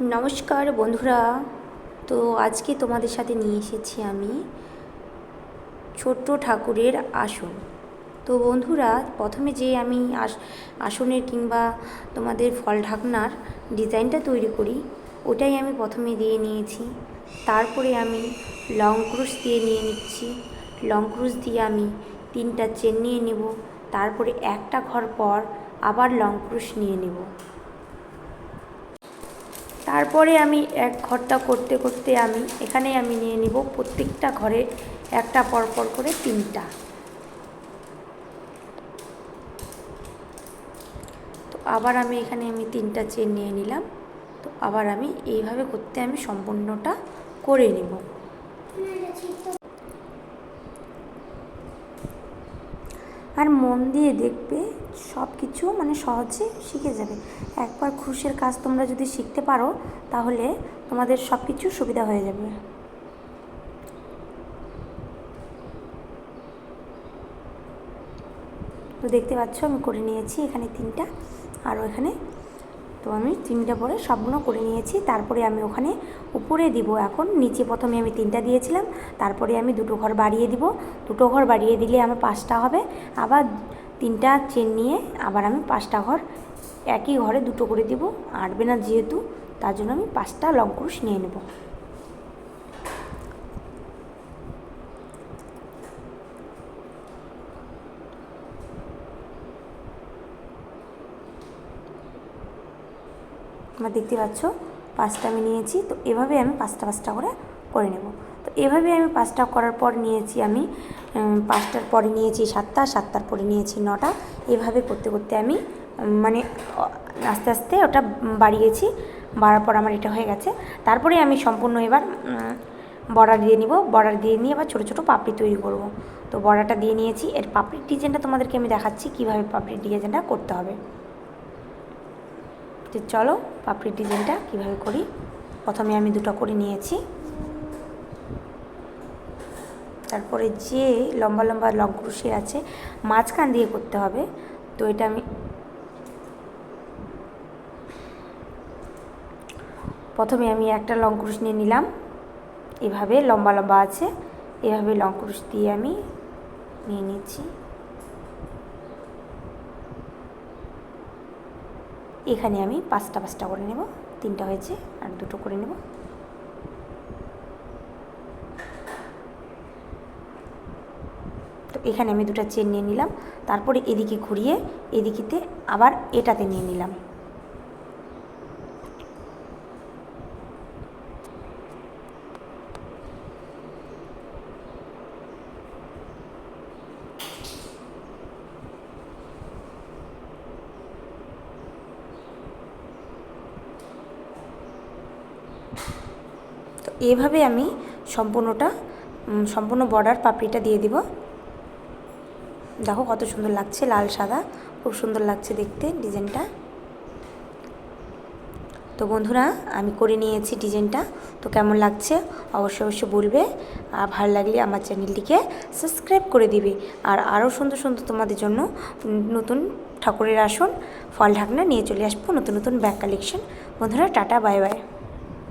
নমস্কার বন্ধুরা। তো আজকে তোমাদের সাথে নিয়ে এসেছি আমি ছোট্ট ঠাকুরের আসন। তো বন্ধুরা, প্রথমে যে আমি আস, আসনের কিংবা তোমাদের ফল ঢাকনার ডিজাইনটা তৈরি করি, ওটাই আমি প্রথমে দিয়ে নিয়েছি। তারপরে আমি লং ক্রুশ দিয়ে নিয়ে নিচ্ছি। লং ক্রুশ দিয়ে আমি তিনটা চেন নিয়ে নেব। তারপরে একটা ঘর পর আবার লং ক্রুশ নিয়ে নেব। তারপরে আমি এক ঘরটা করতে করতে আমি এখানে আমি নিয়ে নিব প্রত্যেকটা ঘরে একটা পরপর পর করে তিনটা। তো আবার আমি এখানে আমি তিনটা চেন নিয়ে নিলাম। তো আবার আমি এইভাবে করতে আমি সম্পূর্ণটা করে নেব। আর মন দিয়ে দেখবে সব কিছু মানে সহজে শিখে যাবে। একবার খুশির কাজ তোমরা যদি শিখতে পারো, তাহলে তোমাদের সব কিছু সুবিধা হয়ে যাবে। তো দেখতে পাচ্ছ, আমি করে নিয়েছি এখানে তিনটা, আর এখানে তো আমি তিনটা পরে সবগুলো করে নিয়েছি। তারপরে আমি ওখানে উপরে দিব এখন। নিচে প্রথমে আমি তিনটা দিয়েছিলাম। তারপরে আমি দুটো ঘর বাড়িয়ে দিব। দুটো ঘর বাড়িয়ে দিলে আমার পাঁচটা হবে। আবার তিনটা চেন নিয়ে আবার আমি পাঁচটা ঘর একই ঘরে দুটো করে দিব। আটবে না যেহেতু, তার জন্য আমি পাঁচটা লং ক্রুশ নিয়ে নেব। তোমরা দেখতে পাচ্ছ, পাঁচটা আমি নিয়েছি, তো এভাবে আমি পাঁচটা পাঁচটা করে করে নেব। তো এভাবে আমি পাঁচটা করার পর নিয়েছি আমি পাঁচটার পরে নিয়েছি সাতটা, সাতটার পরে নিয়েছি নটা। এভাবে করতে করতে আমি মানে আস্তে আস্তে ওটা বাড়িয়েছি, বাড়ার পর আমার এটা হয়ে গেছে। তারপরে আমি সম্পূর্ণ এবার বর্ডার দিয়ে নিব। বর্ডার দিয়ে নিয়ে আবার ছোটো ছোটো পাপড়ি তৈরি করব। তো বর্ডারটা দিয়ে নিয়েছি। এর পাপড়ির ডিজাইনটা তোমাদেরকে আমি দেখাচ্ছি, কীভাবে পাপড়ির ডিজাইনটা করতে হবে। তো চলো পাপড়ির ডিজাইনটা কীভাবে করি। প্রথমে আমি দুটো করে নিয়েছি। তারপরে যে লম্বা লম্বা লং ক্রুশি আছে, মাঝখান দিয়ে করতে হবে। তো এটা আমি প্রথমে আমি একটা লং ক্রুশ নিয়ে নিলাম। এভাবে লম্বা লম্বা আছে, এভাবে লং ক্রুশ দিয়ে আমি নিয়ে নিচ্ছি। এখানে আমি পাঁচটা পাঁচটা করে নেব, তিনটা হয়েছে আর দুটো করে নেব। তো এখানে আমি দুটো চেন নিয়ে নিলাম, তারপরে এদিকে ঘুরিয়ে এদিকেতে আবার এটাতে নিয়ে নিলাম তো এভাবে আমি সম্পূর্ণটা সম্পূর্ণ বর্ডার পাপড়িটা দিয়ে দিব। দেখো কত সুন্দর লাগছে, লাল, সাদা। খুব সুন্দর লাগছে দেখতে ডিজাইনটা। তো বন্ধুরা, আমি করে নিয়েছি ডিজাইনটা। তো কেমন লাগছে অবশ্যই অবশ্যই বলবে। আর ভালো লাগলে আমার চ্যানেলটিকে সাবস্ক্রাইব করে দিবে। আর আরও সুন্দর সুন্দর তোমাদের জন্য নতুন ঠাকুরের আসন, ফল ঢাকনা নিয়ে চলে আসব নতুন নতুন ব্যাগ কালেকশন বন্ধুরা, টাটা বাই বাই